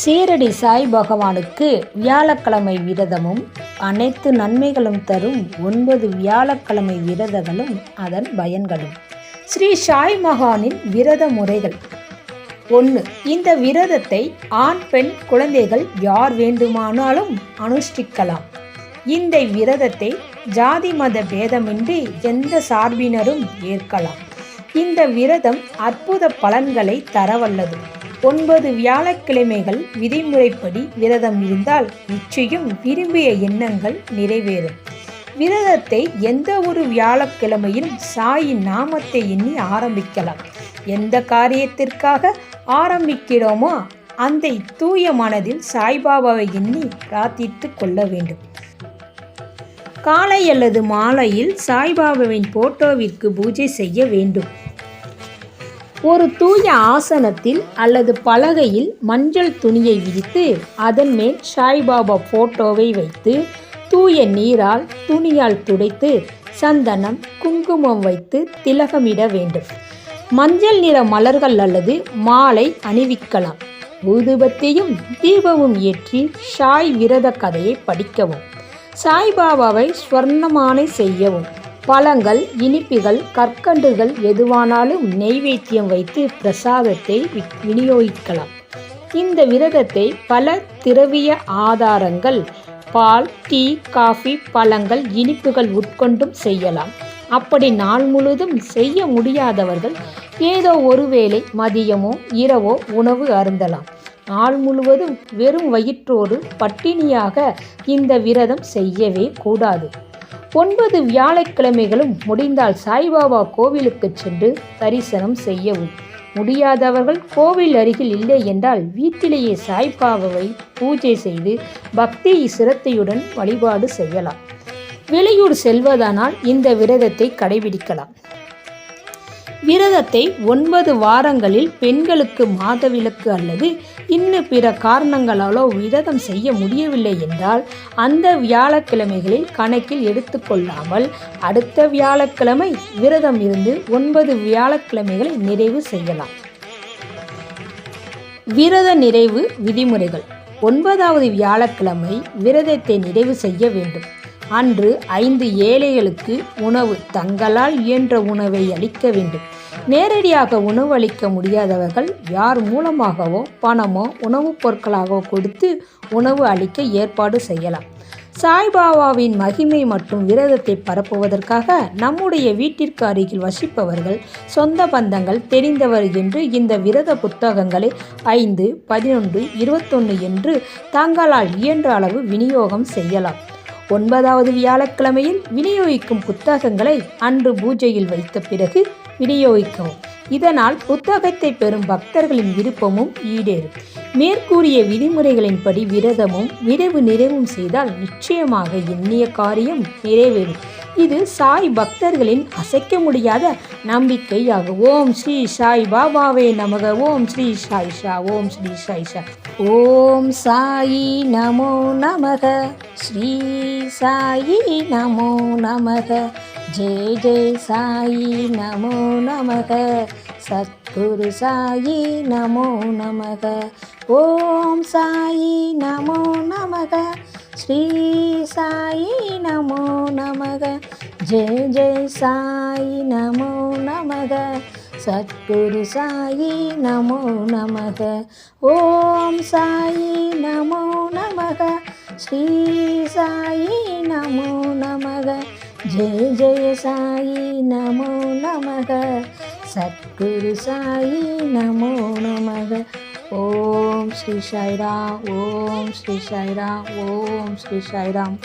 சீரடி சாய் பகவானுக்கு வியாழக்கிழமை விரதமும் அனைத்து நன்மைகளும் தரும் ஒன்பது வியாழக்கிழமை விரதங்களும் அதன் பயன்களும். ஸ்ரீ சாய் மகானின் விரத முறைகள். ஒன்று இந்த விரதத்தை ஆண் பெண் குழந்தைகள் யார் வேண்டுமானாலும் அனுஷ்டிக்கலாம். இந்த விரதத்தை ஜாதி மத பேதமின்றி எந்த சார்பினரும் ஏற்கலாம். இந்த விரதம் அற்புத பலன்களை தரவல்லது. ஒன்பது வியாழக்கிழமைகள் விதிமுறைப்படி விரதம் இருந்தால் நிச்சயம் விரும்பிய எண்ணங்கள் நிறைவேறும். விரதத்தை எந்த ஒரு வியாழக்கிழமையிலும் சாயின் நாமத்தை எண்ணி ஆரம்பிக்கலாம். எந்த காரியத்திற்காக ஆரம்பிக்கிறோமோ அந்த தூய மனதில் சாய்பாபாவை எண்ணி பிரார்த்தித்து கொள்ள வேண்டும். காலை அல்லது மாலையில் சாய்பாபாவின் போட்டோவிற்கு பூஜை செய்ய வேண்டும். ஒரு தூய ஆசனத்தில் அல்லது பலகையில் மஞ்சள் துணியை விரித்து அதன் மேல் சாய்பாபா போட்டோவை வைத்து தூய நீரால் துணியால் துடைத்து சந்தனம் குங்குமம் வைத்து திலகமிட வேண்டும். மஞ்சள் நிற மலர்கள் அல்லது மாலை அணிவிக்கலாம். ஊதுபத்தியும் தீபமும் ஏற்றி ஷாய் விரத கதையை படிக்கவும். சாய்பாபாவை ஸ்வர்ணமானை செய்யவும். பழங்கள் இனிப்புகள் கற்கண்டுகள் எதுவானாலும் நெய்வேத்தியம் வைத்து பிரசாதத்தை விநியோகிக்கலாம். இந்த விரதத்தை பல திரவிய ஆதாரங்கள் பால் டீ காஃபி பழங்கள் இனிப்புகள் உட்கொண்டும் செய்யலாம். அப்படி நாள் முழுதும் செய்ய முடியாதவர்கள் ஏதோ ஒருவேளை மதியமோ இரவோ உணவு அருந்தலாம். நாள் முழுவதும் வெறும் வயிற்றோடு பட்டினியாக இந்த விரதம் செய்யவே கூடாது. ஒன்பது வியாழக்கிழமைகளும் முடிந்தால் சாய்பாபா கோவிலுக்கு சென்று தரிசனம் செய்யவும். முடியாதவர்கள் கோவில் அருகில் இல்லை என்றால் வீட்டிலேயே சாய்பாபாவை பூஜை செய்து பக்தி சிரத்தையுடன் வழிபாடு செய்யலாம். வெளியூர் செல்வதானால் இந்த விரதத்தை கடைபிடிக்கலாம். விரதத்தை ஒன்பது வாரங்களில் பெண்களுக்கு மாதவிலக்கு அல்லது இன்னும் பிற காரணங்களாலோ விரதம் செய்ய முடியவில்லை என்றால் அந்த வியாழக்கிழமைகளில் கணக்கில் எடுத்துக்கொள்ளாமல் அடுத்த வியாழக்கிழமை விரதம் இருந்து ஒன்பது வியாழக்கிழமைகளை நிறைவு செய்யலாம். விரத நிறைவு விதிமுறைகள். ஒன்பதாவது வியாழக்கிழமை விரதத்தை நிறைவு செய்ய வேண்டும். அன்று ஐந்து ஏழைகளுக்கு உணவு தங்களால் இயன்ற உணவை அளிக்க வேண்டும். நேரடியாக உணவு அளிக்க முடியாதவர்கள் யார் மூலமாகவோ பணமோ உணவுப் பொருட்களாகவோ கொடுத்து உணவு அளிக்க ஏற்பாடு செய்யலாம். சாய்பாபாவின் மகிமை மற்றும் விரதத்தை பரப்புவதற்காக நம்முடைய வீட்டிற்கு அருகில் வசிப்பவர்கள் சொந்த பந்தங்கள் தெரிந்தவர் என்று இந்த விரத புத்தகங்களை ஐந்து பதினொன்று இருபத்தொன்று என்று தங்களால் இயன்ற அளவு விநியோகம் செய்யலாம். ஒன்பதாவது வியாழக்கிழமையில் விநியோகிக்கும் புத்தகங்களை அன்று பூஜையில் வைத்த பிறகு விநியோகிக்கவும். இதனால் புத்தகத்தை பெறும் பக்தர்களின் விருப்பமும் ஈடேறும். மேற்கூறிய விதிமுறைகளின்படி விரதமும் விரைவு நிறைவும் செய்தால் நிச்சயமாக எண்ணிய காரியம் நிறைவேறும். இது சாய் பக்தர்களின் அசைக்க முடியாத நம்பிக்கையாகும். ஓம் ஸ்ரீ சாய் பாபாவே நமக. ஓம் ஸ்ரீ சாய் ஷா. ஓம் ஸ்ரீ சாய் ஷா. ஓம் சாயி நமோ நமக. ஸ்ரீ சாயி நமோ நமக. ஜெய ஜெய சாயி நமோ நமக. சத்குரு சாயி நமோ நமக. ஓம் சாயி நமோ நமக. ஸ்ரீ சாயி நமோ நமக ஜெய ஜெய சாயி நமோ நமக சத்குரு சாயி நமோ நமக ஓம் சாயி நமோ நமக ஸ்ரீ சாயி நமோ நமக ஜெய ஜெய சாயி நமோ நமக சத்குரு சாயி நமோ நமக ஓம் ஸ்ரீ சாய்ராம் ஓம் ஸ்ரீ சாய்ராம் ஓம் ஸ்ரீ சாய்ராம்